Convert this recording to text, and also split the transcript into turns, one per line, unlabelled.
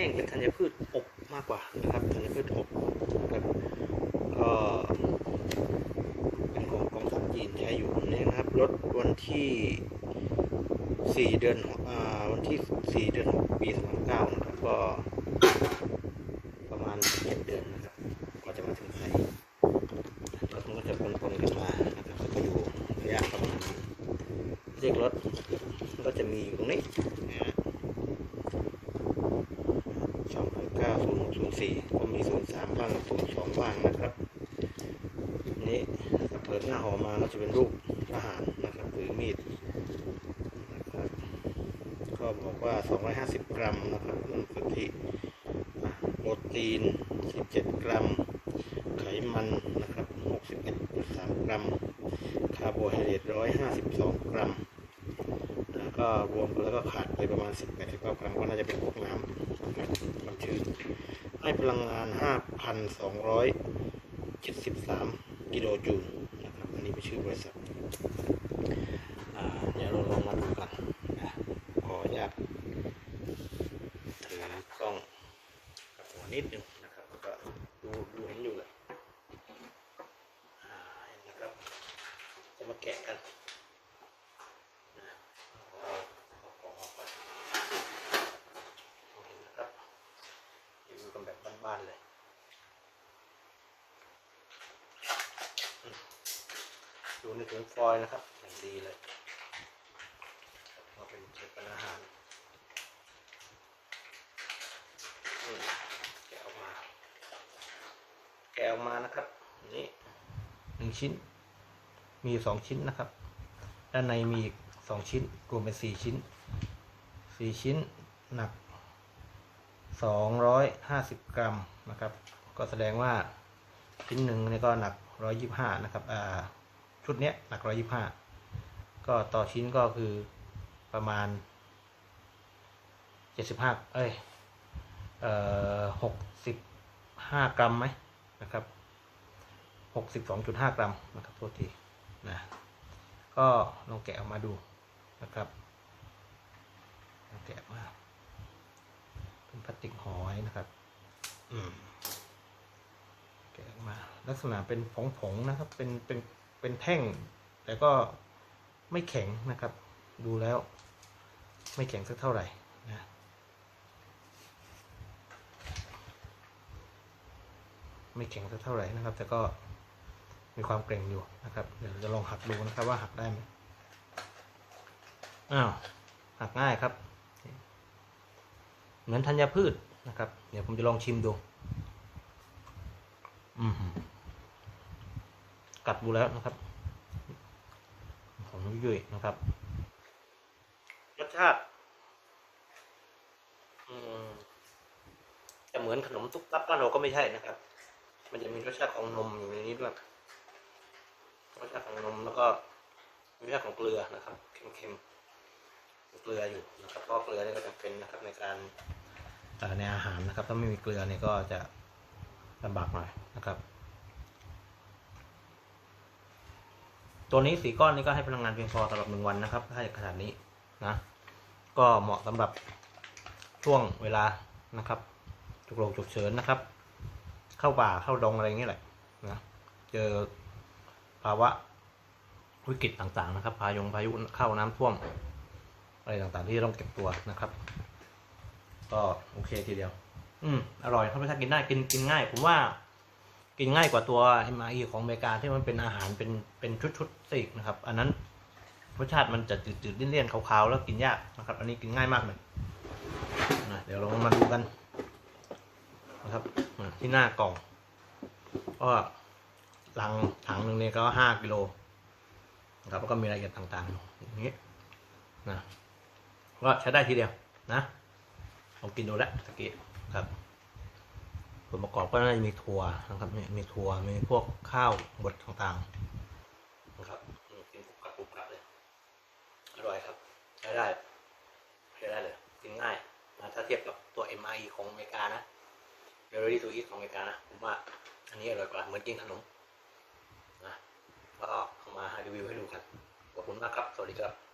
ห้งเป็นธัญพืชอบมากกว่านะครับธัญพืชอบนะครับก็เป็นของกองทัพจีนใช้อยู่นี่นะครับรถวันที่ 4 เดือนอ่าวันที่ 4 เดือน 6 ปี2009นะครับก็ประมาณ7เดือนนะครับกว่าจะมาถึงไทยรถมันก็จะปนๆกันมานะครับก็อยู่ระยะประมาณนี้เลขรถก็จะมีอยู่ตรงนี้นะฮะสองเก้า ศูนย์สี่ก็มีศูนย์สามบ้างศูนย์สองบ้างนะครับนี่ถ้เปิดหน้าหอมาก็จะเป็นรูปทหารนะครับหรือมีดนะครับก็บอกว่า 250 กรัมนะครับน้ำกะทิโปรตีน 17 กรัม ไขมันนะครับ61.3 กรัม คาร์โบไฮเดรต152 กรัม แล้วก็รวมกันแล้วก็ขาดไปประมาณ18-19 กรัม ก็น่าจะเป็นพวกน้ำนะครับความชื้นให้ พลังงาน 5,273 กิโลจูลนะครับ อันนี้เป็นชื่อบริษัทเดี๋ยวเราลองมาดูกันนะขออนุญาตถือกล้องกับหัวนิดนึงนะครับแล้วก็ดูดูเห็นอยู่เลยอ่าเห็นนะครับ จะมาแกะกันนะเอาเอาของออกก่อนเห็นนะครับดูกันแบบบ้านๆเลยอืม ดูในถุงฟอยล์นะครับอย่างดีเลยว่าเป็นเศษอาหารแกะออกมา แกะออกมานะครับ นี่หนึ่งชิ้น มีสองชิ้นนะครับ ด้านในมีอีกสองชิ้น รวมเป็นสี่ชิ้นสี่ชิ้นหนักสองร้อยห้าสิบกรัมนะครับ ก็แสดงว่าชิ้นหนึ่งนี่ก็หนักร้อยยี่ห้านะครับ อ่า ชุดเนี้ยหนักร้อยยี่ห้าก็ต่อชิ้นก็คือประมาณเจ็ดสิบห้าเอ้ยเอ่อหกสิบห้ากรัมไหมนะครับหกสิบสองจุดห้ากรัมนะครับโทษทีนะก็ลองแกะออกมาดูนะครับลองแกะมาเป็นพลาสติกห่อไว้นะครับอืมแกะออกมาลักษณะเป็นผงๆนะครับเป็นเป็น เป็นแท่ง แต่ก็ไม่แข็งนะครับ ดูแล้วไม่แข็งสักเท่าไหร่นะไม่แข็งสักเท่าไหร่นะครับ แต่ก็มีความเกร็งอยู่นะครับ เดี๋ยวจะลองหักดูนะครับว่าหักได้ไหมอ้าวหักง่ายครับ เหมือนธัญพืชนะครับ เดี๋ยวผมจะลองชิมดู อืม กัดดูแล้วนะครับ ของยุ่ยนะครับรสชาติจะเหมือนขนมตุ๊กตับบ้านเราก็ไม่ใช่นะครับ มันจะมีรสชาติของนมอยู่ในนี้ด้วยรสชาติของนมแล้วก็มีรสชาติของเกลือนะครับเค็มๆเกลืออยู่นะครับเพราะเกลือนี่ก็จำเป็นนะครับ ในการในอาหารนะครับ ถ้าไม่มีเกลือเนี่ยก็จะลำบากหน่อยนะครับ ตัวนี้สีก้อนนี้ก็ให้พลังงานเพียงพอสำหรับหนึ่งวันนะครับ ถ้าขนาดนี้นะ ก็เหมาะสำหรับช่วงเวลานะครับฉุกโรคฉุกเฉินนะครับ เข้าป่าเข้าดงอะไรอย่างเงี้ยแหละนะเจอภาวะวิกฤตต่างๆนะครับ พายงพายุเข้าน้ำท่วมอะไรต่างๆ ที่ต้องเก็บตัวนะครับ ก็โอเคทีเดียว อืมอร่อยถ้าไม่ถ้ากินได้กินกินง่ายผมว่า กินง่ายกว่าตัว MRE ของอเมริกาที่มันเป็นอาหารเป็นเป็นชุดๆสินะครับ อันนั้นรสชาติมันจะจืดๆเลี่ยนๆขาวๆแล้วกินยากนะครับ อันนี้กินง่ายมากเลยนะเดี๋ยวเรามาดูกันนะครับที่หน้ากล่องก็ลังถังหนึ่งเนี่ยก็ห้ากิโลนะครับแล้วก็มีรายละเอียดต่างๆอย่างนี้นะก็ใช้ได้ทีเดียวนะลองกินดูแล้วตะกี้ครับ ส่วนประกอบก็น่าจะมีถั่วนะครับเนี่ยมีถั่วมีพวกข้าวบดต่างๆนะครับอืมกินกรุบกรับกรุบกรับเลยอร่อยครับใช้ได้ใช้ได้เลยกินง่ายนะถ้าเทียบกับตัว MI ของอเมริกานะเ e ล y to eat ของอเมริกานะผมว่าอันนี้อร่อยกว่าเหมือนกินขนมนะก็เอามารีวิวให้ดูกันขอบคุณมากครับ สวัสดีครับ